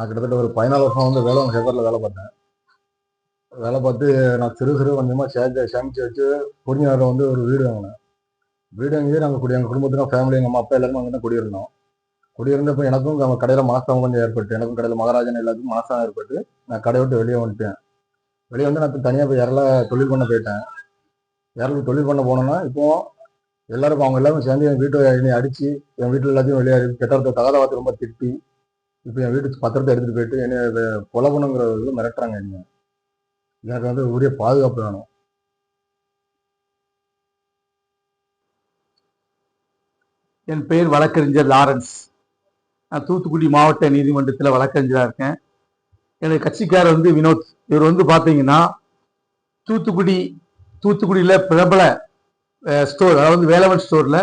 நான் கிட்டத்தட்ட ஒரு பதினாலு வருஷம் வந்து வேலை ஹெதரில் வேலை பார்த்தேன். வேலை பார்த்து நான் சிறு சிறு கொஞ்சமாக சேர்த்து சேமித்து வச்சு பொறிஞ்சாரில் வந்து ஒரு வீடு வாங்கினேன். வீடு வாங்கி நாங்கள் குடி எங்கள் குடும்பத்துக்கும் ஃபேமிலி எங்கள் அம்மா அப்பா எல்லாருமே அங்கே தான் குடியிருந்தோம். குடியிருந்தப்போ எனக்கும் நம்ம கடையில் மாசம் கொஞ்சம் ஏற்பட்டு எனக்கும் கடையில் மகாராஜன் எல்லாத்துக்கும் மாசம் ஏற்பட்டு நான் கடை விட்டு வெளியே வந்துட்டேன். வெளியே வந்து நான் தனியாக போய் யாரெல்லாம் தொழில் பண்ண போயிட்டேன். யாரெல்லாம் தொழில் பண்ண போனோன்னா இப்போ எல்லாருக்கும் அவங்க எல்லாரும் சேர்ந்து என் வீட்டை என்னை அடித்து என் வீட்டில் எல்லாத்தையும் வெளியே கெட்டத்தை தகாத வார்த்தை ரொம்ப திட்டி இப்போ என் வீட்டு பத்திரத்தை எடுத்துட்டு போயிட்டு என்னை வெ- கொலை பண்ணுங்கிற இது மிரட்டுறாங்க என்னை எனக்கு வந்து உரிய பாதுகாப்பு வேணும். என் பெயர் வழக்கறிஞர் லாரன்ஸ். நான் தூத்துக்குடி மாவட்ட நீதிமன்றத்தில் வழக்கறிஞராக இருக்கேன். எனது கட்சிக்காரர் வந்து வினோத். இவர் வந்து பார்த்தீங்கன்னா தூத்துக்குடி தூத்துக்குடியில் பிரபல ஸ்டோர் அதாவது வேலவன் ஸ்டோரில்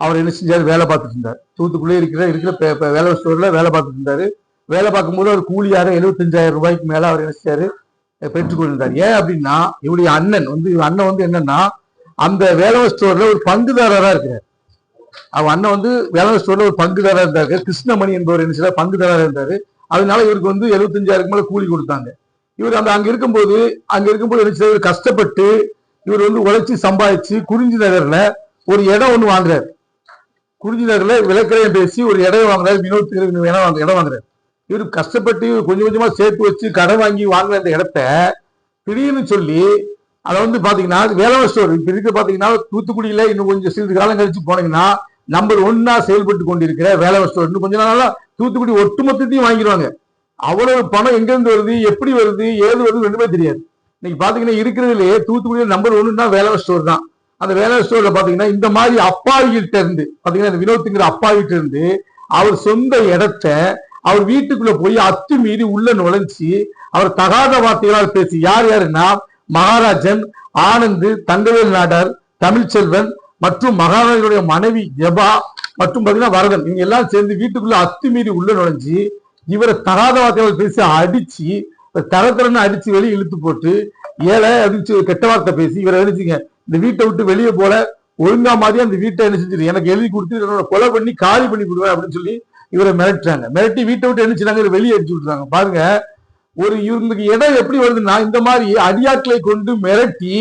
அவர் என்ன செஞ்சார்? வேலை பார்த்துட்டு இருந்தார். தூத்துக்குள்ளே இருக்கிற இருக்கிற வேலை ஸ்டோரில் வேலை பார்த்துட்டு இருந்தார். வேலை பார்க்கும்போது அவர் கூலியாக எழுபத்தஞ்சாயிரம் ரூபாய்க்கு மேலே அவர் என்ன செஞ்சாரு? பெற்றுக்கொண்டிருந்தார் ஏன் அப்படின்னா இவருடைய அண்ணன் வந்து இவர் அண்ணன் வந்து என்னன்னா அந்த வேலை ஸ்டோரில் ஒரு பங்குதாரராக இருக்கிறார். அவன் அண்ணன் வந்து வேலை ஸ்டோர்ல ஒரு பங்குதாரா இருந்தாரு. கிருஷ்ணமணி என்பவர் என்ன செய்யறார் பங்குதாரா இருந்தாரு. அதனால இவருக்கு வந்து எழுபத்தஞ்சாயிரம் மேல கூலி கொடுத்தாங்க. இவர் அந்த அங்க இருக்கும்போது அங்க இருக்கும்போது என்ன செய்யறாரு, கஷ்டப்பட்டு இவர் வந்து உழைச்சி சம்பாதிச்சு குறிஞ்சி நகர்ல ஒரு இடம் ஒன்று வாங்குறாரு. குறிஞ்சி நகரில் விலைக்கிரயம் பேசி ஒரு இடம் வாங்குறாரு வினோத்துக்கு இடம் வாங்க இடம் வாங்குறாரு. இவர் கஷ்டப்பட்டு கொஞ்சம் கொஞ்சமா சேர்த்து வச்சு கடன் வாங்கி வாங்குற அந்த இடத்த திடீர்னு சொல்லி அதை வந்து பாத்தீங்கன்னா வேளாண் ஸ்டோர். இப்ப இருக்க பாத்தீங்கன்னா தூத்துக்குடியில இன்னும் கொஞ்சம் சிறிது காலம் கழிச்சு போனீங்கன்னா நம்பர் ஒன்னா செயல்பட்டு கொண்டிருக்கிற வேளாண் ஸ்டோர். இன்னும் கொஞ்ச நாளா தூத்துக்குடி ஒட்டுமொத்தத்தையும் வாங்கிடுவாங்க. அவ்வளவு பணம் எங்க இருந்து வருது எப்படி வருது ஏது வருது ரெண்டுமே தெரியாது. இன்னைக்கு பாத்தீங்கன்னா இருக்கிறதுலயே தூத்துக்குடியில நம்பர் ஒன்றுன்னா வேளாண் ஸ்டோர் தான். அந்த வேலை ஸ்டோர்ல பாத்தீங்கன்னா இந்த மாதிரி அப்பாவிகிட்ட இருந்து பாத்தீங்கன்னா இந்த வினோத்துங்கிற அப்பாவிகிட்ட இருந்து அவர் சொந்த இடத்த அவர் வீட்டுக்குள்ள போய் அத்து மீறி உள்ள நுழைஞ்சி அவர் தகாத வார்த்தைகளால் பேசி யார் யாருன்னா மகாராஜன் ஆனந்து தங்கவேல் நாடார் தமிழ்ச்செல்வன் மற்றும் மகாராஜனுடைய மனைவி ஜபா மற்றும் பாத்தீங்கன்னா வரதன் இவங்க எல்லாம் சேர்ந்து வீட்டுக்குள்ள அத்துமீறி உள்ள நுழைஞ்சி இவரை தகாத வார்த்தைகள் பேசி அடிச்சு தரத்தரன்னு அடிச்சு வெளியே இழுத்து போட்டு ஏழை அடிச்சு கெட்ட வார்த்தை பேசி இவரை அடிச்சுங்க. இந்த வீட்டை விட்டு வெளியே போல ஒழுங்கா மாதிரி அந்த வீட்டை என்ன செஞ்சு எனக்கு எழுதி கொடுத்து என்னோட கொலை பண்ணி காலி பண்ணி கொடுவேன் அப்படின்னு சொல்லி இவரை மிரட்டுறாங்க. மிரட்டி வீட்டை விட்டு என்ன செய்றாங்க வெளியே அடிச்சு விட்டுறாங்க. பாருங்க ஒரு இவங்களுக்கு இடம் எப்படி வருதுன்னா இந்த மாதிரி அடியாட்களை கொண்டு மிரட்டி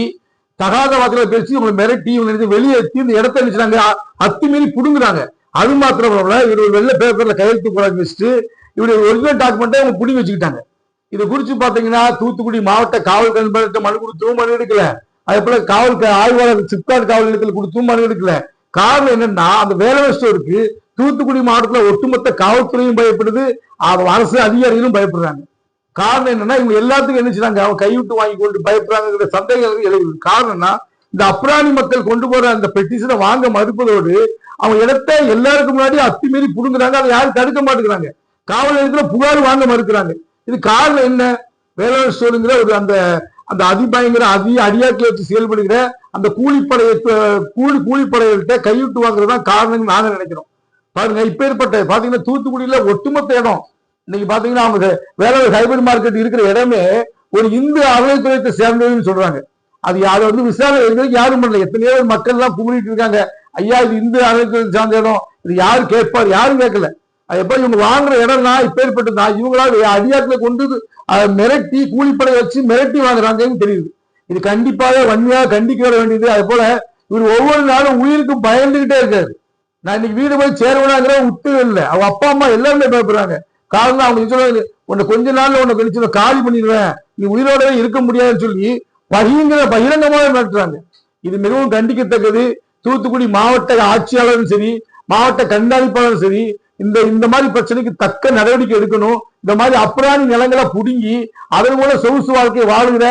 தகாத வார்த்தைகளை பேசி இவங்களை மிரட்டி இவங்க நினைச்சு வெளியேற்றி இந்த இடத்த நினைச்சாங்க அத்துமீறி புடுங்குறாங்க. அது மாத்திரம் இவர் ஒரு வெள்ளை பேப்பர்ல கையெழுத்து போறாங்க வச்சுட்டு இவருடைய ஒரிஜினல் டாக்குமெண்ட்டை அவங்க புடிங்கி வச்சுக்கிட்டாங்க. இதை குறிச்சு பாத்தீங்கன்னா தூத்துக்குடி மாவட்ட காவல் கண்காணித்த மனு கொடுத்தும் மனு எடுக்கல. அதே போல காவல் ஆய்வாளர் சிப்காட் காவல் நிலையத்தில் கொடுத்தும் மனு எடுக்கல. காரணம் என்னன்னா அந்த வேலை ஸ்டோருக்கு தூத்துக்குடி மாவட்டத்தில் ஒட்டுமொத்த காவல்துறையும் பயப்படுது. அரசு அதிகாரிகளும் பயப்படுறாங்க. காரணம் என்னன்னா இவங்க எல்லாத்துக்கும் என்ன செய்றாங்க? அவங்க கைவிட்டு வாங்கி கொண்டு பயப்படுறாங்கிற சந்தேகம் எழுது காரணம்னா இந்த அப்ராணி மக்கள் கொண்டு போற அந்த பெட்டிஷனை வாங்க மறுப்பதோடு அவங்க இடத்த எல்லாருக்கும் முன்னாடி அத்துமீறி புடுங்குறாங்க. அதை யாரும் தடுக்க மாட்டேங்கிறாங்க. காவல் நிலையத்தில் புகார் வாங்க மறுக்கிறாங்க. இது காரணம் என்ன? வேளாண் ஸ்டோருங்கிற ஒரு அந்த அந்த அதிபயங்கர அதி அடியாக்கி வச்சு செயல்படுகிற அந்த கூலிப்படையை கூலி கூலிப்படைகள்கிட்ட கைவிட்டு வாங்குறது தான் காரணம் நாங்க நினைக்கிறோம். பாருங்க இப்பேற்பட்ட பாத்தீங்கன்னா தூத்துக்குடியில ஒட்டுமொத்த இடம். இன்னைக்கு பாத்தீங்கன்னா அவங்க வேற ஹைபர் மார்க்கெட் இருக்கிற இடமே ஒரு இந்து அறநிலைத்துறையத்தை சேர்ந்ததுன்னு சொல்றாங்க. அது அதை வந்து விசாரணை எடுக்கிறதுக்கு யாரும் பண்ணல. எத்தனையோ மக்கள் எல்லாம் கும்பிட்டு இருக்காங்க. ஐயா இது இந்து அறநிலைத்துறை சார்ந்த இடம். இது யாரு கேட்பார்? யாரும் கேட்கல. எப்ப இவங்க வாங்குற இடம்னா இப்பேற்பட்டதா இவங்களா அடியாத்துல கொண்டு அதை மிரட்டி கூலிப்படை வச்சு மிரட்டி வாங்குறாங்கன்னு தெரியுது. இது கண்டிப்பாக வன்மையாக கண்டிக்க வர வேண்டியது. அது போல இவர் ஒவ்வொரு நாளும் உயிருக்கும் பயந்துகிட்டே இருக்காரு. நான் இன்னைக்கு வீடு போய் சேருவனாங்கிற விட்டு இல்லை. அவங்க அப்பா அம்மா எல்லாருமே பயப்படுறாங்க. காரணம் அவங்க சொல்லுவாங்க உன்னை கொஞ்ச நாள்ல உன்னை கழிச்சு காலி பண்ணிடுவேன். நீ உயிரோடவே இருக்க முடியாதுன்னு சொல்லி பகிங்கிற பகிரங்கமாக மிரட்டுறாங்க. இது மிகவும் கண்டிக்கத்தக்கது. தூத்துக்குடி மாவட்ட ஆட்சியாளரும் சரி மாவட்ட கண்காணிப்பாளரும் சரி இந்த இந்த மாதிரி பிரச்சனைக்கு தக்க நடவடிக்கை எடுக்கணும். இந்த மாதிரி அப்புறாணி நிலங்களை புடுங்கி அதன் மூலம் சொகுசு வாழ்க்கை வாழுகிற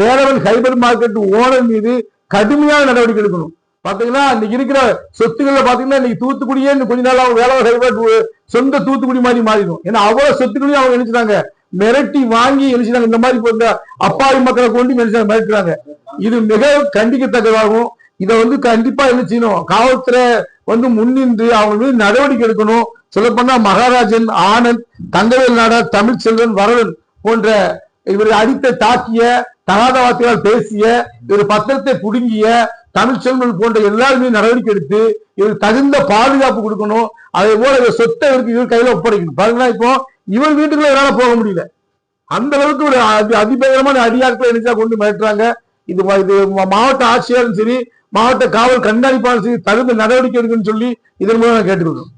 வேறவன் ஹைபர் மார்க்கெட் ஓனர் மீது கடுமையான நடவடிக்கை எடுக்கணும். பாத்தீங்கன்னா இன்னைக்கு இருக்கிற சொத்துக்கள்ல பாத்தீங்கன்னா இன்னைக்கு தூத்துக்குடியே கொஞ்ச நாள் அவங்க வேலை ஹைபர் சொந்த தூத்துக்குடி மாதிரி மாறிடும். ஏன்னா அவ்வளவு சொத்துக்களையும் அவங்க நினைச்சாங்க மிரட்டி வாங்கி நினைச்சாங்க இந்த மாதிரி இந்த அப்பாவி மக்களை கொண்டு நினைச்சாங்க மிரட்டுறாங்க. இது மிக கண்டிக்கத்தக்கதாகும். இதை வந்து கண்டிப்பா என்ன செய்யணும்? காவல்துறை வந்து முன்னின்று அவங்க மீது நடவடிக்கை எடுக்கணும். சொல்லப்போனா மகாராஜன் ஆனந்த் தங்கவேல் நாடார் தமிழ்ச்செல்வன் வரதன் போன்ற இவரை அடித்த தாக்கிய தகாத வார்த்தையால் பேசிய இவர் பத்திரத்தை புடுங்கிய தமிழ்ச்செல்வன் போன்ற எல்லாருமே நடவடிக்கை எடுத்து இவர் தகுந்த பாதுகாப்பு கொடுக்கணும். அதே போல இவர் சொத்தை இவருக்கு இவர் கையில ஒப்படைக்கணும். பாருங்கன்னா இப்போ இவன் வீட்டுக்குள்ள என்னால போக முடியல. அந்த அளவுக்கு ஒரு அதி அதிபயங்கரமான அடியாட்களை நினைச்சா கொண்டு மிரட்டுறாங்க. இது மாவட்ட ஆட்சியரும் சரி மாவட்ட காவல் கண்காணிப்பாளரும் சரி தகுந்த நடவடிக்கை எடுக்குன்னு சொல்லி இதன் மூலம் நான் கேட்டுக்கிறோம்